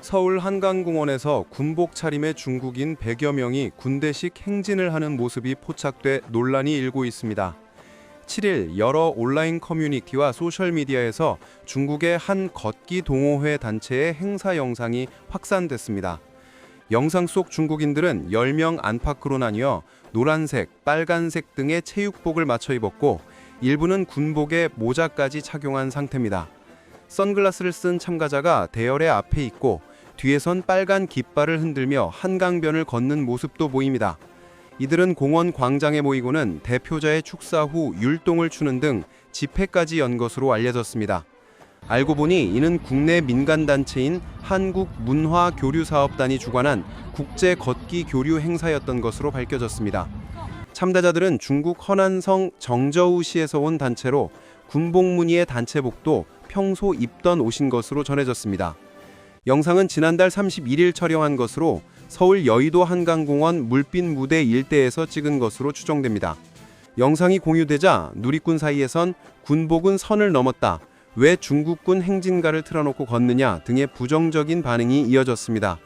서울 한강공원에서 군복 차림의 중국인 100여 명이 군대식 행진을 하는 모습이 포착돼 논란이 일고 있습니다. 7일 여러 온라인 커뮤니티와 소셜미디어에서 중국의 한 걷기 동호회 단체의 행사 영상이 확산됐습니다. 영상 속 중국인들은 10명 안팎으로 나뉘어 노란색, 빨간색 등의 체육복을 맞춰 입었고 일부는 군복에 모자까지 착용한 상태입니다. 선글라스를 쓴 참가자가 대열의 앞에 있고 뒤에선 빨간 깃발을 흔들며 한강변을 걷는 모습도 보입니다. 이들은 공원 광장에 모이고는 대표자의 축사 후 율동을 추는 등 집회까지 연 것으로 알려졌습니다. 알고 보니 이는 국내 민간 단체인 한국문화교류사업단이 주관한 국제 걷기 교류 행사였던 것으로 밝혀졌습니다. 참가자들은 중국 허난성 정저우시에서 온 단체로 군복 무늬의 단체복도 평소 입던 옷인 것으로 전해졌습니다. 영상은 지난달 31일 촬영한 것으로 서울 여의도 한강공원 물빛 무대 일대에서 찍은 것으로 추정됩니다. 영상이 공유되자 누리꾼 사이에선 군복은 선을 넘었다. 왜 중국군 행진가를 틀어놓고 걷느냐 등의 부정적인 반응이 이어졌습니다.